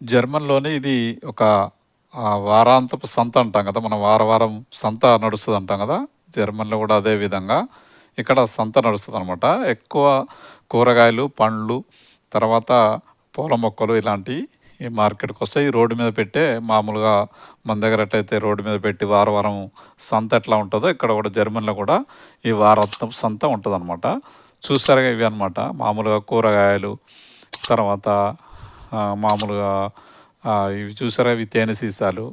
జర్మన్లోనే ఇది ఒక వారాంతపు సంత అంటాం కదా మనం వార వారం సంత అంటాం కదా జర్మన్‌లో కూడా అదే విధంగా ఇక్కడ సంత నడుస్తుంది అనమాట ఎక్కువ కూరగాయలు, పండ్లు, తర్వాత పూల మొక్కలు ఇలాంటివి ఈ మార్కెట్కి వస్తాయి రోడ్డు మీద పెట్టే మామూలుగా మన దగ్గర ఎట్లయితే రోడ్డు మీద పెట్టి వారం వారం సంత ఎట్లా ఉంటుందో ఇక్కడ కూడా జర్మన్‌లో కూడా ఈ వారాంతపు సంత ఉంటదనమాట. చూసారుగా ఇవి అనమాట. మామూలుగా కూరగాయలు, తర్వాత మామూలుగా ఇవి చూసారా ఇవి తేనె సీసాలు.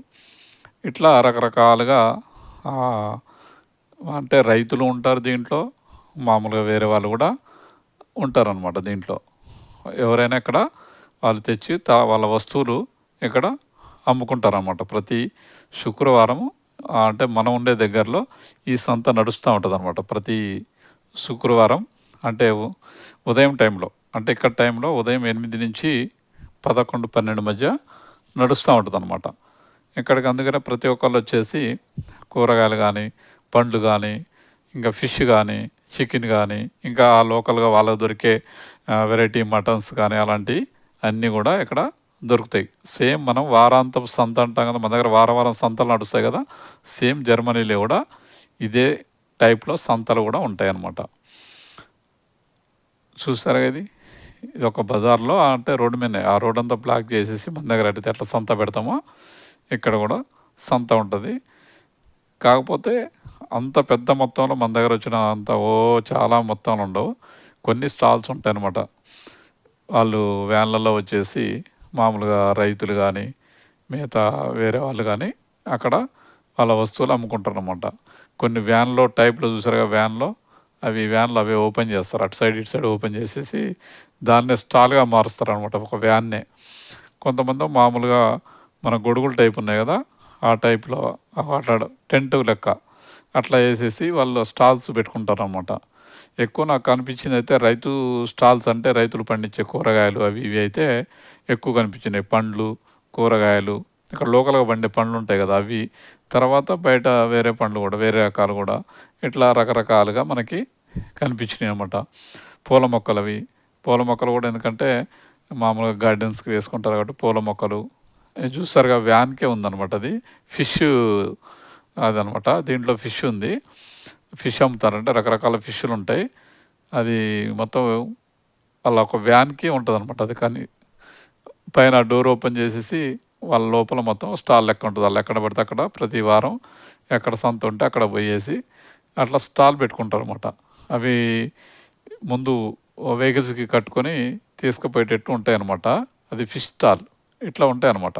ఇట్లా రకరకాలుగా అంటే రైతులు ఉంటారు దీంట్లో. మామూలుగా వేరే వాళ్ళు కూడా ఉంటారనమాట దీంట్లో. ఎవరైనా ఇక్కడ వాళ్ళు తెచ్చి తా వాళ్ళ వస్తువులు ఇక్కడ అమ్ముకుంటారనమాట. ప్రతి శుక్రవారము అంటే మనం ఉండే దగ్గరలో ఈ సంత నడుస్తూ ఉంటదనమాట. ప్రతి శుక్రవారం అంటే ఉదయం టైంలో అంటే ఇక్కడ టైంలో ఉదయం ఎనిమిది నుంచి పదకొండు పన్నెండు మధ్య నడుస్తూ ఉంటుంది అన్నమాట ఇక్కడికి అందుకనే ప్రతి ఒక్కళ్ళు వచ్చేసి కూరగాయలు కానీ పండ్లు కానీ ఇంకా ఫిష్ కానీ చికెన్ కానీ ఇంకా లోకల్‌గా వాళ్ళకి దొరికే వెరైటీ మటన్స్ కానీ అలాంటివి అన్నీ కూడా ఇక్కడ దొరుకుతాయి. సేమ్ మనం వారాంతపు సంత అంటాం కదా మన దగ్గర వారం వారం సంతలు నడుస్తాయి కదా సేమ్ జర్మనీలో కూడా ఇదే టైప్‌లో సంతలు కూడా ఉంటాయన్నమాట చూసారుగా ఇది. ఇదొక బజార్‌లో అంటే రోడ్డు మీదనే. ఆ రోడ్డంతా బ్లాక్ చేసేసి మన దగ్గర ఎట్ట ఎట్లా సంత పెడతామో ఇక్కడ కూడా సంత ఉంటుంది. కాకపోతే అంత పెద్ద మొత్తంలో మన దగ్గర వచ్చిన అంత ఓ చాలా మొత్తంలో ఉండవు. కొన్ని స్టాల్స్ ఉంటాయి అన్నమాట వాళ్ళు వ్యాన్‌లలో వచ్చేసి మామూలుగా రైతులు కానీ మిగతా వేరే వాళ్ళు కానీ అక్కడ వాళ్ళ వస్తువులు అమ్ముకుంటారు అన్నమాట కొన్ని వ్యాన్‌లో టైప్‌లో చూసారుగా వ్యాన్‌లో అవి వ్యాన్‌లు అవే ఓపెన్ చేస్తారు అటు సైడ్, ఇటు సైడ్ ఓపెన్ చేసేసి దాన్నే స్టాల్‌గా మారుస్తారనమాట. ఒక వ్యాన్నే. కొంతమంది మామూలుగా మన గొడుగులు టైప్ ఉన్నాయి కదా ఆ టైప్‌లో అట్లా టెంట్ లెక్క అట్లా వేసేసి వాళ్ళు స్టాల్స్ పెట్టుకుంటారనమాట. ఎక్కువ నాకు కనిపించింది అయితే రైతు స్టాల్స్ అంటే రైతులు పండించే కూరగాయలు అవి ఇవి అయితే ఎక్కువ కనిపించినాయి. పండ్లు, కూరగాయలు ఇక్కడ లోకల్‌గా పండే పండ్లు ఉంటాయి కదా అవి. తర్వాత బయట వేరే పండ్లు కూడా వేరే రకాలు కూడా ఇట్లా రకరకాలుగా మనకి కనిపించినాయి అన్నమాట పూల మొక్కలవి. పూల మొక్కలు కూడా ఎందుకంటే మామూలుగా గార్డెన్స్‌కి వేసుకుంటారు కాబట్టి పూల మొక్కలు. చూస్తారుగా వ్యాన్‌కే ఉందనమాట అది. ఫిష్ అదనమాట. దీంట్లో ఫిష్ ఉంది. ఫిష్ అమ్ముతారంటే రకరకాల ఫిష్లు ఉంటాయి అది మొత్తం వాళ్ళ ఒక వ్యాన్‌కి అనమాట అది కానీ పైన డోర్ ఓపెన్ చేసేసి వాళ్ళ లోపల మొత్తం స్టాల్ లెక్క ఉంటుంది వాళ్ళు ఎక్కడ పడితే అక్కడ ప్రతి వారం ఎక్కడ సంత ఉంటే అక్కడ పోయేసి అట్లా స్టాల్ పెట్టుకుంటారు అనమాట అవి ముందు వెహికల్స్‌కి కట్టుకొని తీసుకుపోయేటట్టు ఉంటాయనమాట. అది ఫిష్ స్టాల్. ఇట్లా ఉంటాయనమాట.